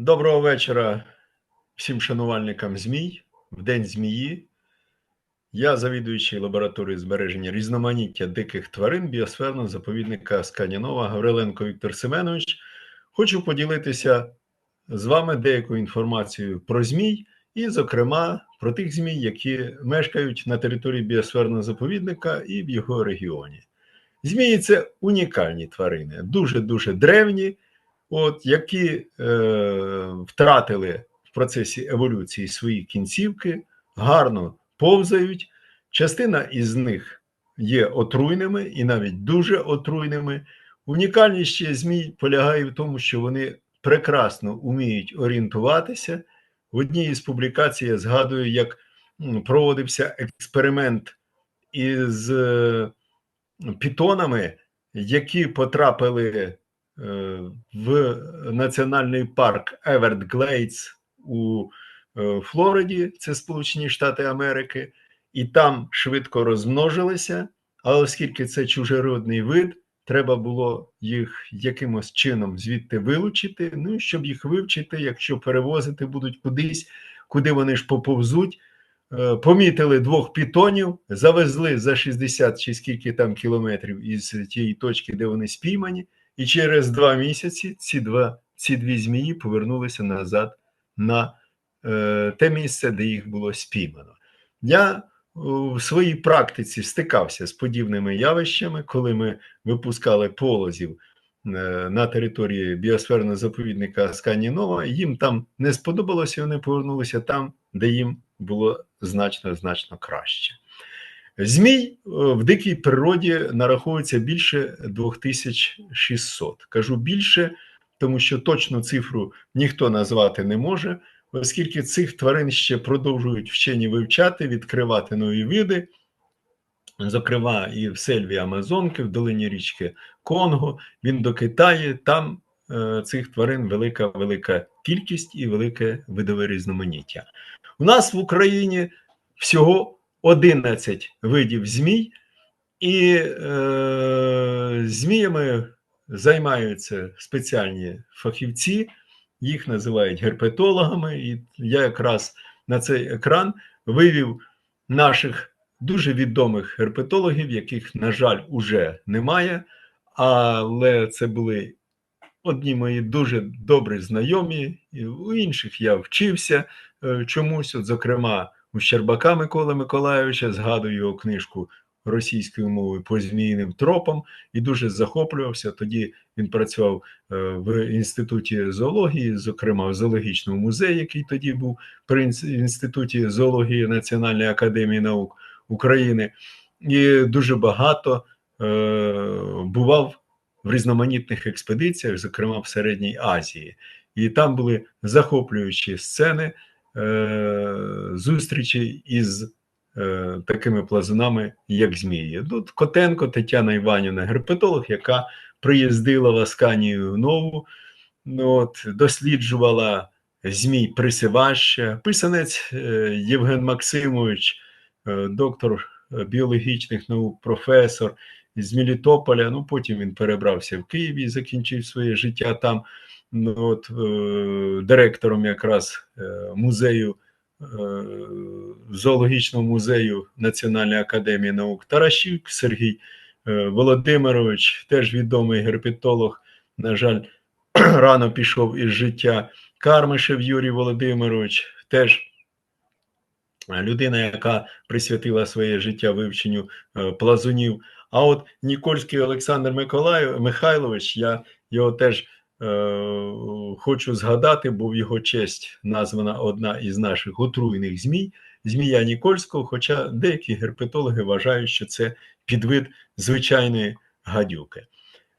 Доброго вечора всім шанувальникам змій в День змії. Я завідуючий лабораторії збереження різноманіття диких тварин біосферного заповідника Сканянова Гавриленко Віктор Семенович. Хочу поділитися з вами деякою інформацією про змій, і, зокрема, про тих змій, які мешкають на території біосферного заповідника і в його регіоні. Змії це унікальні тварини, дуже-дуже древні от, які е, втратили в процесі еволюції свої кінцівки, гарно повзають. Частина із них є отруйними і навіть дуже отруйними. Унікальність ще змій полягає в тому, що вони прекрасно вміють орієнтуватися. В одній із публікацій я згадую, як проводився експеримент із е, пітонами, які потрапили в національний парк Еверглейдс у е, Флориді, це Сполучені Штати Америки, і там швидко розмножилися. Але оскільки це чужеродний вид, треба було їх якимось чином звідти вилучити. Ну щоб їх вивчити, якщо перевозити будуть кудись, куди вони ж поповзуть. Е, помітили двох пітонів, завезли за 60 чи скільки там кілометрів із тієї точки, де вони спіймані. І через два місяці ці два, ці дві змії повернулися назад на е, те місце, де їх було спіймано. Я у своїй практиці стикався з подібними явищами, коли ми випускали полозів е, на території біосферного заповідника Сканінова. Їм там не сподобалося, вони повернулися там, де їм було значно значно краще. Змій е, в дикій природі нараховується більше 2600. Кажу більше, тому що точну цифру ніхто назвати не може, оскільки цих тварин ще продовжують вчені вивчати, відкривати нові види, зокрема, і в сельві Амазонки, в долині річки Конго, він до Китаю, там е, цих тварин велика велика кількість і велике видове різноманіття. У нас в Україні всього 11 видів змій, і е, зміями займаються спеціальні фахівці, їх називають герпетологами. І я якраз на цей екран вивів наших дуже відомих герпетологів, яких, на жаль, уже немає. Але це були одні мої дуже добрі знайомі, і у інших я вчився е, чомусь, от, зокрема Щербака Миколи Миколайовича, згадую його книжку російською мовою по змійним тропам і дуже захоплювався. Тоді він працював е, в інституті зоології, зокрема в зоологічному музеї, який тоді був при інституті зоології Національної академії наук України, і дуже багато е, бував в різноманітних експедиціях, зокрема в Середній Азії. І там були захоплюючі сцени. Е, зустрічі із е, такими плазунами, як Змії. Тут Котенко Тетяна Іванівна, герпетолог, яка приїздила в Асканію нову, ну, от, досліджувала Змій Присиваща, писанець е, Євген Максимович, доктор біологічних наук, професор з Мелітополя. Ну потім він перебрався в Київ і закінчив своє життя там ну, от, е, директором якраз е, музею, е, зоологічного музею Національної академії наук Таращик Сергій е, Володимирович, теж відомий герпетолог, на жаль, рано пішов із життя. Кармишев Юрій Володимирович, теж людина, яка присвятила своє життя вивченню е, плазунів. А от Нікольський Олександр Миколаїв Михайлович, я його теж Е, хочу згадати, бо в його честь названа одна із наших отруйних змій, змія Нікольського. Хоча деякі герпетологи вважають, що це підвид звичайної гадюки.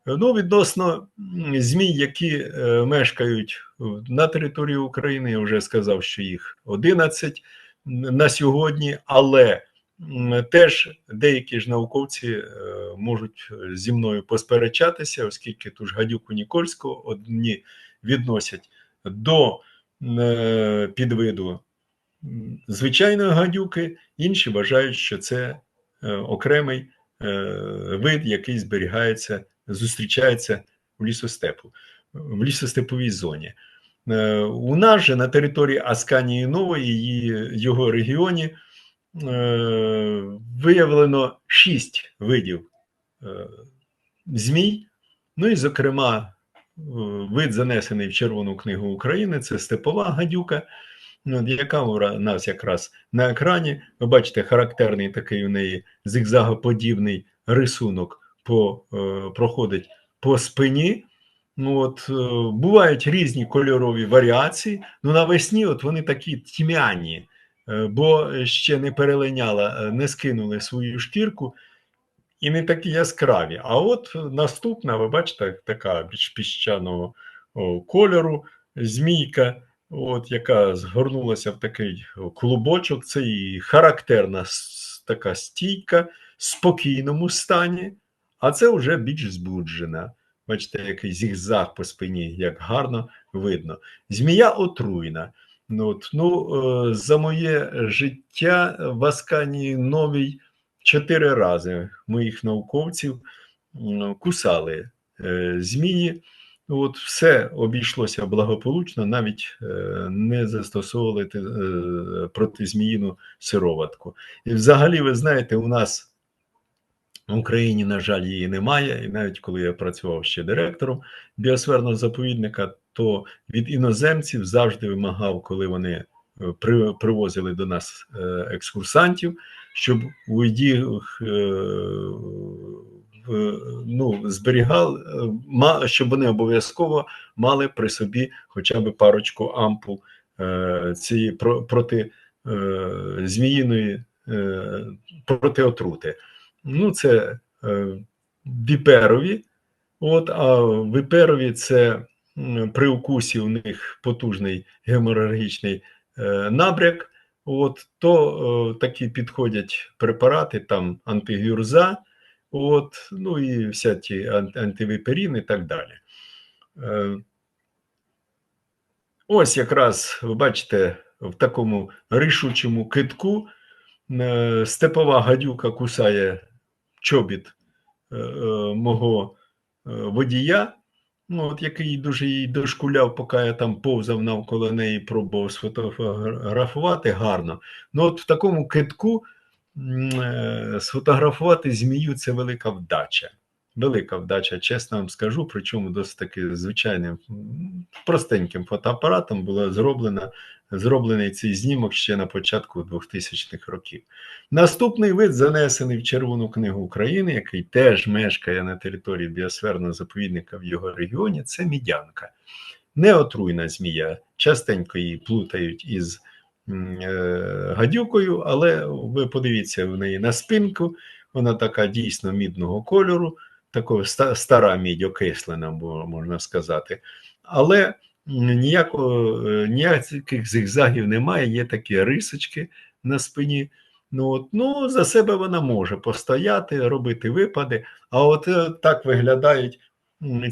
Ну, відносно змій, які е, мешкають на території України, я вже сказав, що їх 11 на сьогодні, але Теж деякі ж науковці е, можуть е, зі мною посперечатися, оскільки ту ж гадюку Нікольського одні відносять до е, підвиду звичайної гадюки, інші вважають, що це окремий вид, який зберігається, зустрічається в лісостепу, в лісостеповій зоні. Е, У нас же на території Асканії Нової його регіоні е, виявлено шість видів е, змій. Ну і, зокрема, е, вид занесений в Червону книгу України це степова гадюка, яка у нас якраз на екрані. Ви бачите, характерний такий у неї зигзагоподібний рисунок по, е, проходить по спині. Ну, от, е, бувають різні кольорові варіації. Ну, навесні от вони такі тьмяні, е, бо ще не перелиняла, е, не скинули свою шкірку і не такі яскраві. А от наступна, ви бачите, така більш піщаного кольору змійка, от, яка згорнулася в такий клубочок. Це і характерна така стійка в спокійному стані, а це вже більш збуджена. Бачите, який зігзаг по спині, як гарно видно. Змія отруйна. Ну, от, ну, е, за моє життя в Асканії Новій чотири рази моїх науковців кусали е, змії. От все обійшлося благополучно, навіть е, не застосовували протизміїну сироватку. І взагалі, ви знаєте, у нас в Україні, на жаль, її немає. І навіть коли я працював ще директором біосферного заповідника, то від іноземців завжди вимагав, коли вони е, при, привозили до нас е, екскурсантів, щоб у їх е, ну, зберігали, ма- щоб вони обов'язково мали при собі хоча б парочку ампул цієї про, проти зміїної проти отрути. Ну, це віперові. От, а віперові це при укусі у них потужний геморагічний е, набряк. От, то е, такі підходять препарати, там антигюрза, от, ну і вся ті ан- і так далі. Е, ось якраз ви бачите в такому рішучому китку степова гадюка кусає чобіт мого водія, ну, от, який дуже їй дошкуляв, поки я там повзав навколо неї, пробував сфотографувати гарно. Ну, от в такому китку е, сфотографувати змію це велика вдача. Велика вдача, чесно вам скажу, причому досить таки звичайним простеньким фотоапаратом було зроблено, зроблений цей знімок ще на початку 2000-х років. Наступний вид занесений в Червону книгу України, який теж мешкає на території біосферного заповідника в його регіоні, це мідянка. Неотруйна змія. Частенько її плутають із е, гадюкою, але ви подивіться в неї на спинку, вона така дійсно мідного кольору, такого стара мідь окислена, можна сказати. Але ніякого, е, ніяких зигзагів немає, є такі рисочки на спині. Ну, от, ну, за себе вона може постояти, робити випади. А от е, так виглядають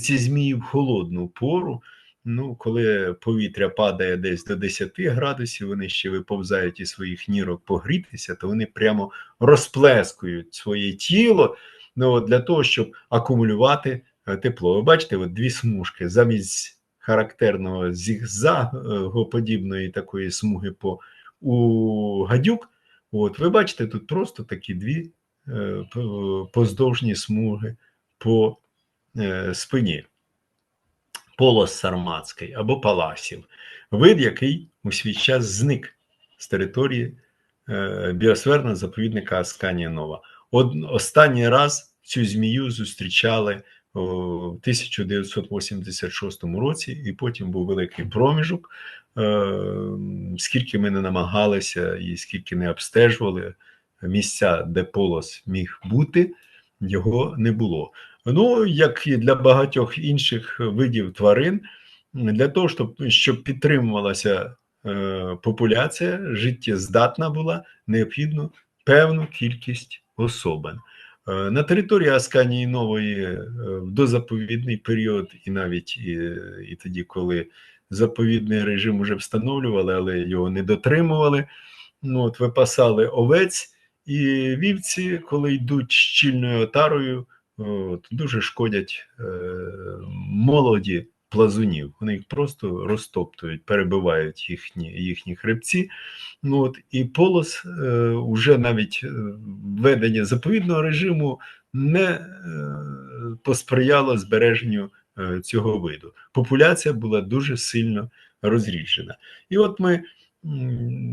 ці змії в холодну пору. Ну, коли повітря падає десь до 10 градусів, вони ще виповзають із своїх нірок погрітися, то вони прямо розплескують своє тіло ну, для того, щоб акумулювати е, тепло. Ви бачите, от дві смужки замість характерного зігзагоподібної такої смуги по у гадюк. От, ви бачите, тут просто такі дві е, поздовжні смуги по е, спині. Полос сарматський або паласів, вид, який у свій час зник з території е, біосферного заповідника Асканія Нова. Останній раз цю змію зустрічали в 1986 році, і потім був великий проміжок. Е, скільки ми не намагалися і скільки не обстежували місця, де полос міг бути, його не було. Ну, як і для багатьох інших видів тварин, для того, щоб, щоб підтримувалася е, популяція, життєздатна була, необхідно певну кількість особин. Е, на території Асканії Нової е, в дозаповідний період, і навіть і, і тоді, коли заповідний режим вже встановлювали, але його не дотримували. Ну, от випасали овець і вівці, коли йдуть щільною отарою, от, дуже шкодять е, молоді плазунів. Вони їх просто розтоптують, перебивають їхні, їхні хребці. Ну, от, І полос е, вже навіть е, введення заповідного режиму не е, посприяло збереженню е, цього виду. Популяція була дуже сильно розріджена. І от ми,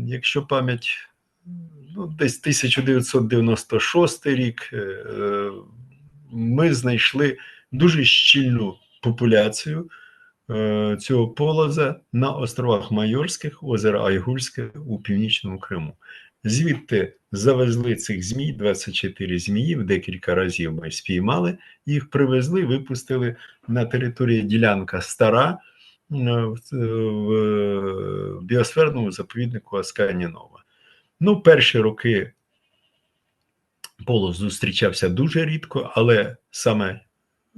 якщо пам'ять, ну, десь 1996 рік, е, е, ми знайшли дуже щільну популяцію цього полоза на островах Майорських, озера Айгульське у північному Криму. Звідти завезли цих змій, 24 змії, в декілька разів ми спіймали, їх привезли, випустили на території ділянка стара е, в в біосферному заповіднику Аскані Нова. Ну, перші роки полос зустрічався дуже рідко, але саме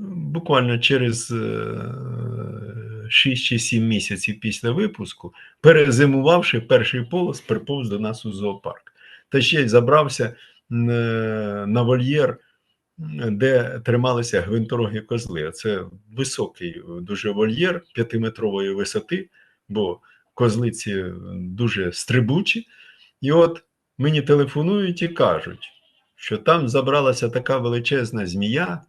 буквально через е, 6 чи 7 місяців після випуску, перезимувавши перший полос, приповз до нас у зоопарк. Та ще й забрався е, на вольєр, де трималися гвинторогі козли. Це високий дуже вольєр п'ятиметрової висоти, бо козлиці дуже стрибучі. І от мені телефонують і кажуть, що там забралася така величезна змія.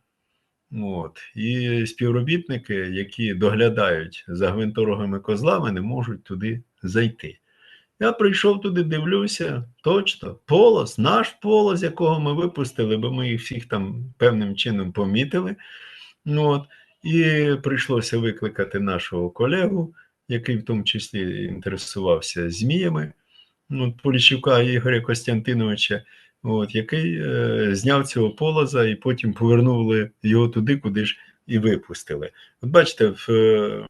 От, І співробітники, які доглядають за гвинторогими козлами, не можуть туди зайти. Я прийшов туди, дивлюся, точно, полос, наш полос, якого ми випустили, бо ми їх всіх там певним чином помітили. От, І прийшлося викликати нашого колегу, який в тому числі інтересувався зміями, от, Поліщука Ігоря Костянтиновича от, який е, зняв цього полоза і потім повернули його туди, куди ж і випустили. От бачите, в, е,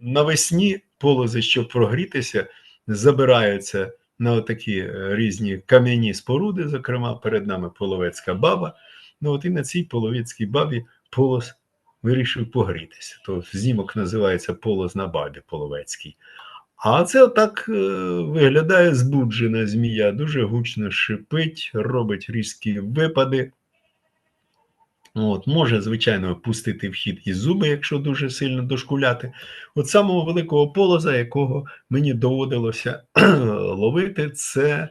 навесні полози, щоб прогрітися, забираються на такі е, різні кам'яні споруди, зокрема, перед нами половецька баба. Ну от і на цій половецькій бабі полос вирішив погрітися. То знімок називається Полоз на бабі половецький. А це отак е, виглядає збуджена змія, дуже гучно шипить, робить різкі випади. От, Може, звичайно, пустити в хід і зуби, якщо дуже сильно дошкуляти. От самого великого полоза, якого мені доводилося ловити, це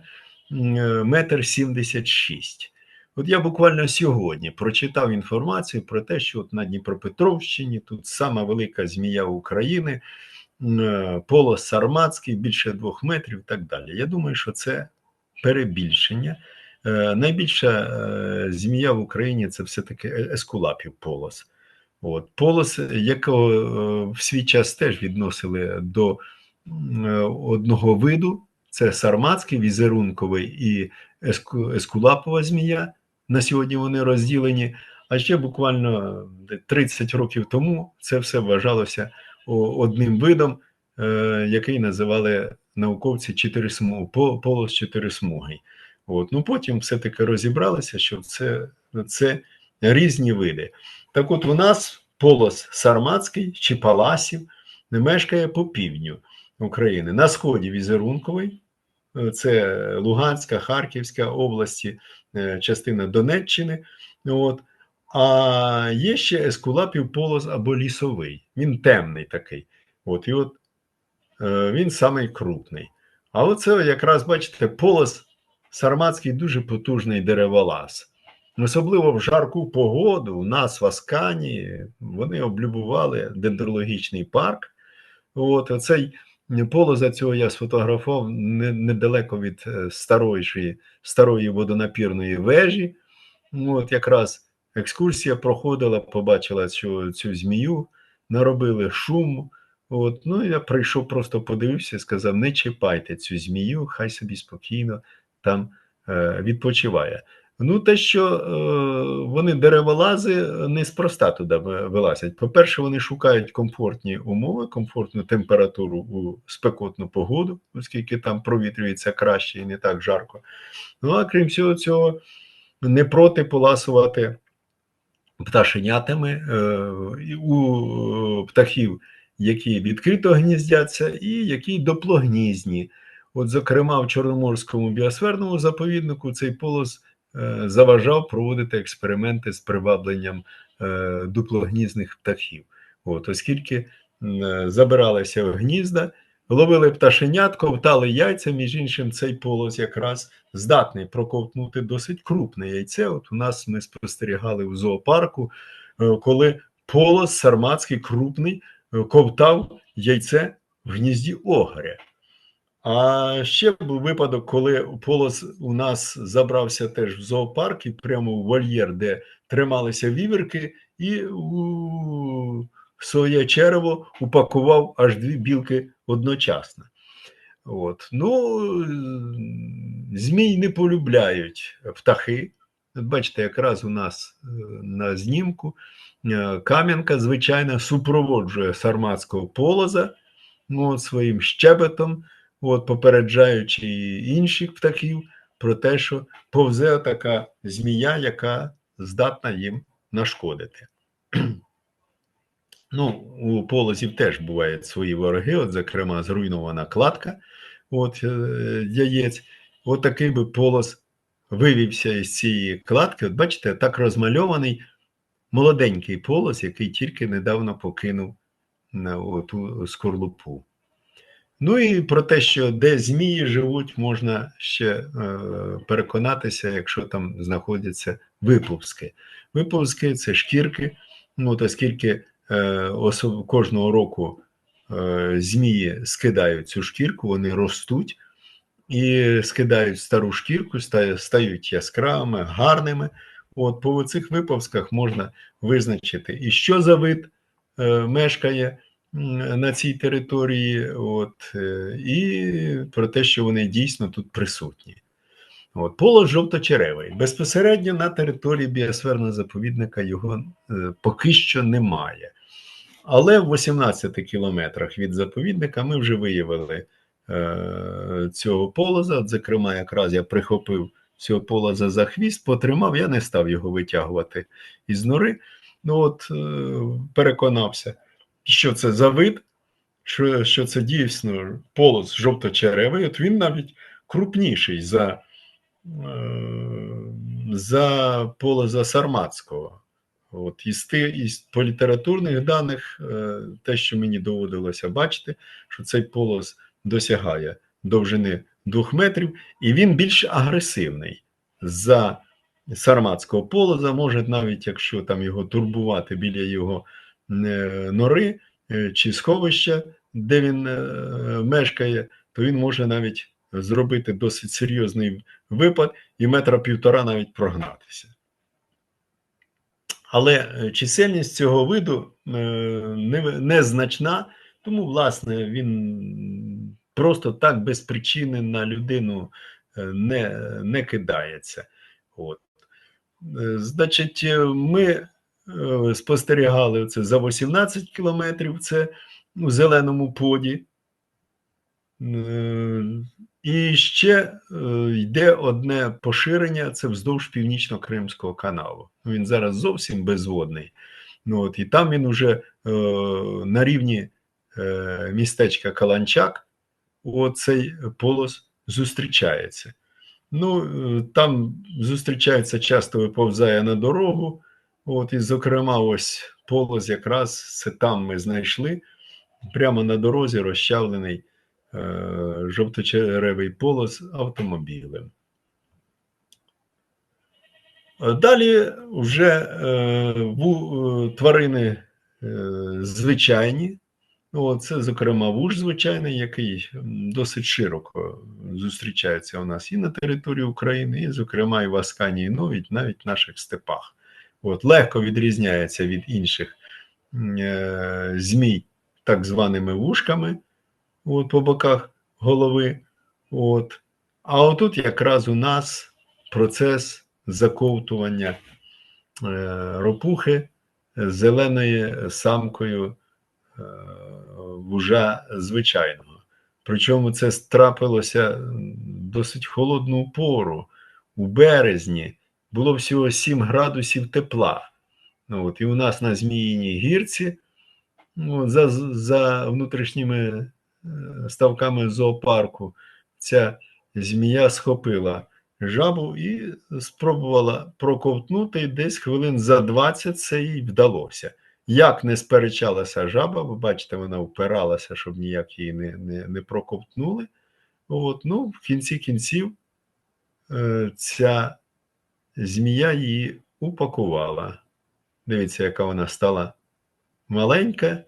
метр сімдесят шість. От я буквально сьогодні прочитав інформацію про те, що от на Дніпропетровщині тут сама велика змія України. Е, полос Сарматський більше двох метрів і так далі. Я думаю, що це перебільшення. Е, найбільша е, змія в Україні це все-таки ескулапів полос. От. Полос, якого в свій час теж відносили до одного виду, це сарматський, візерунковий і ескулапова змія. На сьогодні вони розділені. А ще буквально 30 років тому це все вважалося одним видом, е, який називали науковці чотирисмуг, полос чотирисмугий. От. Ну Потім все-таки розібралися, що це це різні види. Так от у нас полос Сарматський чи Паласів не мешкає по півдню України. На сході візерунковий, е, це Луганська, Харківська області, е, частина Донеччини. От. А є ще ескулапів полос або лісовий. Він темний такий. От, І от е, він самий крупний. А оце якраз, бачите, полос сарматський дуже потужний дереволаз. Особливо в жарку погоду у нас в Аскані вони облюбували дендрологічний парк. От Оцей полоза цього я сфотографував недалеко від е, старої старої водонапірної вежі. От Якраз екскурсія проходила, побачила цю цю змію, наробили шум. От, Ну я прийшов, просто подивився і сказав: не чіпайте цю змію, хай собі спокійно там е, відпочиває. Ну, те, що е, вони дереволази неспроста туди вилазять. По-перше, вони шукають комфортні умови, комфортну температуру у спекотну погоду, оскільки там провітрюється краще і не так жарко. Ну а крім всього цього, не проти поласувати пташенятами е, у птахів, які відкрито гніздяться, і які доплогнізні. От, зокрема, в Чорноморському біосферному заповіднику цей полос е, заважав проводити експерименти з привабленням е, дуплогнізних птахів. От, оскільки е, забиралися в гнізда, ловили пташенят, ковтали яйця. Між іншим, цей полос якраз здатний проковтнути досить крупне яйце. От у нас ми спостерігали в зоопарку, е, коли полос сарматський крупний е, ковтав яйце в гнізді огря. А ще був випадок, коли полос у нас забрався теж в зоопарк і прямо в вольєр, де трималися віверки, і у своє черево упакував аж дві білки одночасно. От. Ну, змій не полюбляють птахи. Бачите, якраз у нас е, на знімку е, кам'янка, звичайно, супроводжує сарматського полоза ну, от, своїм щебетом, от, попереджаючи інших птахів про те, що повзе така змія, яка здатна їм нашкодити. Ну, у полозів теж бувають свої вороги, от, зокрема, зруйнована кладка от, е, яєць. От такий би полос вивівся із цієї кладки. От бачите, так розмальований молоденький полос, який тільки недавно покинув на ту скорлупу. Ну і про те, що де змії живуть, можна ще е, переконатися, якщо там знаходяться виповзки. Виповзки це шкірки, ну, оскільки кожного року е, змії скидають цю шкірку, вони ростуть і скидають стару шкірку, стають, яскравими, гарними. От По цих виповзках можна визначити, і що за вид е, мешкає на цій території, от, е, і про те, що вони дійсно тут присутні. От, Полос жовточеревий. Безпосередньо на території біосферного заповідника його е, поки що немає. Але в 18 кілометрах від заповідника ми вже виявили е, цього полоза. Зокрема, якраз я прихопив цього полоза за хвіст, потримав, я не став його витягувати із нори. Ну от, е, переконався що це за вид, що що це дійсно полос жовто-черевий, от він навіть крупніший за е, за полоза Сарматського. От, із, із по літературних даних, е, те, що мені доводилося бачити, що цей полос досягає довжини 2 метрів, і він більш агресивний за сарматського полоза, може навіть якщо там його турбувати біля його нори е, чи сховища, де він е, мешкає, то він може навіть зробити досить серйозний випад і метра півтора навіть прогнатися. Але е, чисельність цього виду незначна, тому, власне, він просто так без причини на людину не не кидається. От. Значить, ми Е, спостерігали це за 18 кілометрів, це у зеленому поді. Е, і ще е, йде одне поширення: це вздовж північно-Кримського каналу. Він зараз зовсім безводний. Ну, от, І там він уже на рівні містечка Каланчак, оцей полос зустрічається. Ну, Там зустрічається, часто виповзає на дорогу. От, І, зокрема, ось полос якраз це там ми знайшли. Прямо на дорозі розчавлений е, жовточеревий полос автомобілем. Далі вже е, е, тварини е, звичайні. О, це, зокрема, вуж звичайний, який досить широко зустрічається у нас і на території України, і, зокрема, і в Аскані, і навіть навіть в наших степах от, легко відрізняється від інших е, змій так званими вушками от, по боках голови. От. А отут якраз у нас процес заковтування е, ропухи зеленою самкою е, вужа звичайного. Причому це трапилося досить холодну пору у березні було всього 7 градусів тепла. От, І у нас на Зміїній гірці ну, за за внутрішніми ставками зоопарку ця змія схопила жабу і спробувала проковтнути десь хвилин за 20 це їй вдалося. Як не сперечалася жаба, ви бачите, вона впиралася, щоб ніяк її не не, не проковтнули. От, ну, В кінці кінців е, ця змія її упакувала. Дивіться, яка вона стала маленька,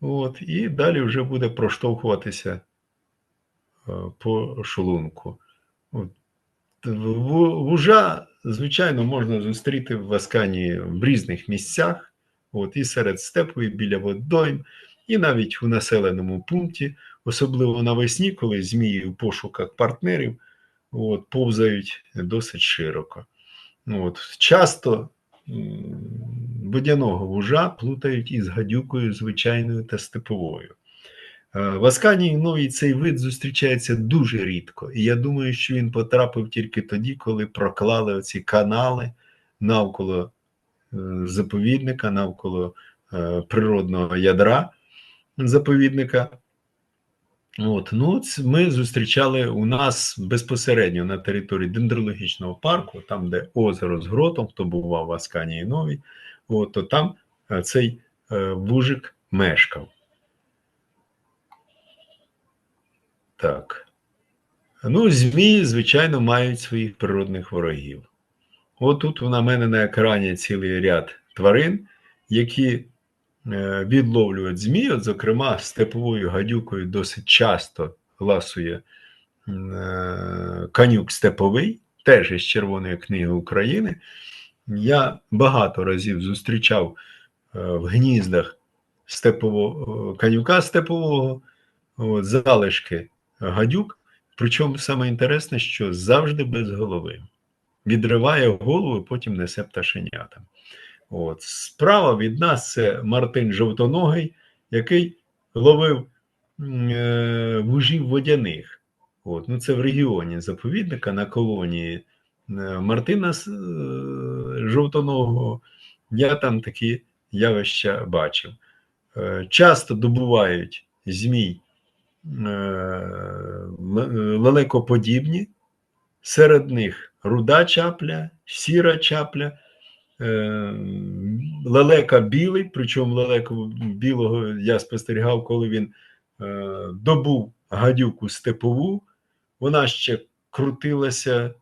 от, і далі вже буде проштовхуватися е, по шлунку. Вужа, звичайно, можна зустріти в Аскані в різних місцях, от, і серед степу, і біля водойм, і навіть у населеному пункті, особливо навесні, коли змії у пошуках партнерів от, повзають досить широко. От, Часто водяного вужа плутають із гадюкою звичайною та степовою. Е, в Асканії новій цей вид зустрічається дуже рідко, і я думаю, що він потрапив тільки тоді, коли проклали оці канали навколо е, заповідника, навколо е, природного ядра заповідника. От, ну, Ми зустрічали у нас безпосередньо на території дендрологічного парку, там, де озеро з гротом, хто бував в Асканії Новій, от, то там цей вужик мешкав. Так. Ну, змії, звичайно, мають своїх природних ворогів. От тут на мене на екрані цілий ряд тварин, які е, відловлюють змій, от, зокрема, степовою гадюкою досить часто ласує е, канюк степовий, теж із Червоної книги України. Я багато разів зустрічав е, в гніздах степового, канюка степового, залишки гадюк, причому саме інтересне, що завжди без голови. Відриває голову, потім несе пташенята. От. Справа від нас це Мартин Жовтоногий, який ловив е, вужів водяних. От. Ну, Це в регіоні заповідника на колонії е, Мартина е, Жовтоногого. Я там такі явища бачив. Е, часто добувають змій лелекоподібні, серед них руда чапля, сіра чапля, е, лелека білий, причому лелеку білого я спостерігав, коли він е, добув гадюку степову, вона ще крутилася, е,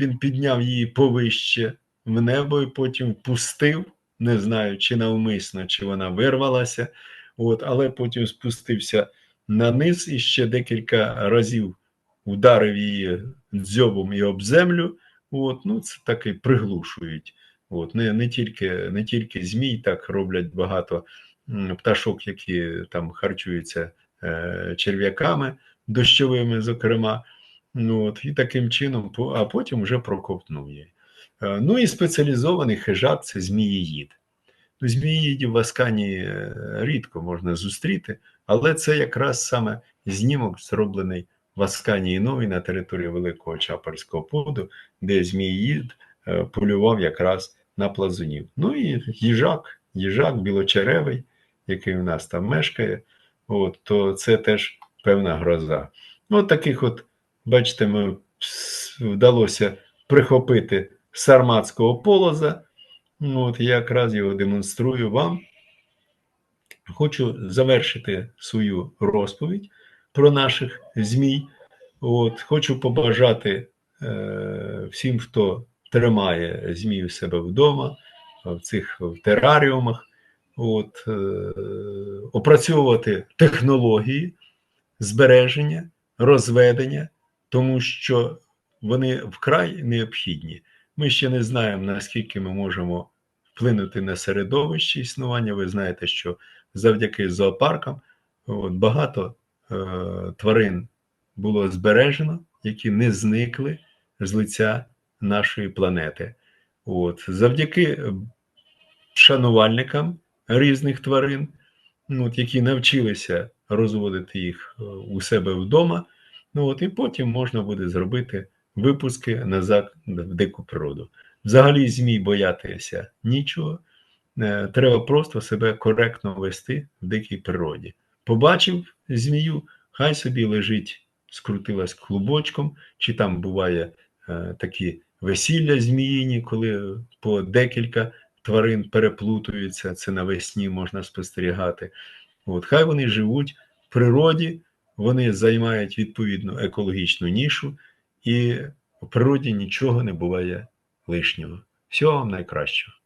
він підняв її повище в небо і потім пустив, не знаю, чи навмисно, чи вона вирвалася. От, але потім спустився на низ і ще декілька разів ударив її дзьобом і об землю. От, ну Це так і приглушують. От, Не не, тільки не тільки змій так роблять багато пташок, які там харчуються е, черв'яками дощовими, зокрема. Ну, от, І таким чином, а потім вже проковтнув її. Е, ну і спеціалізований хижак це зміїїд. Ну, Зміїдів в Аскані е, рідко можна зустріти, але це якраз саме знімок, зроблений в Асканії Новій на території Великого Чапарського поду, де Зміїд е, полював якраз на плазунів. Ну і їжак, їжак білочеревий, який у нас там мешкає, от, то це теж певна гроза. Ну, от таких от, бачите, ми вдалося прихопити сарматського полоза. Ну, от Я якраз його демонструю вам. Хочу завершити свою розповідь про наших змій. От, Хочу побажати е, всім, хто тримає змій у себе вдома, в цих в тераріумах, от, е, опрацьовувати технології збереження, розведення, тому що вони вкрай необхідні. Ми ще не знаємо, наскільки ми можемо вплинути на середовище існування. Ви знаєте, що завдяки зоопаркам от, багато е, тварин було збережено, які не зникли з лиця нашої планети. От, Завдяки шанувальникам різних тварин, от, які навчилися розводити їх е, у себе вдома. Ну от І потім можна буде зробити випуски назад в дику природу. Взагалі, змій боятися нічого. Е, треба просто себе коректно вести в дикій природі. Побачив змію, хай собі лежить, скрутилась клубочком, чи там буває е, такі весілля зміїні, коли по декілька тварин переплутуються, це навесні можна спостерігати. От, хай вони живуть в природі, вони займають відповідну екологічну нішу, і в природі нічого не буває лишнього. Всього вам найкращого.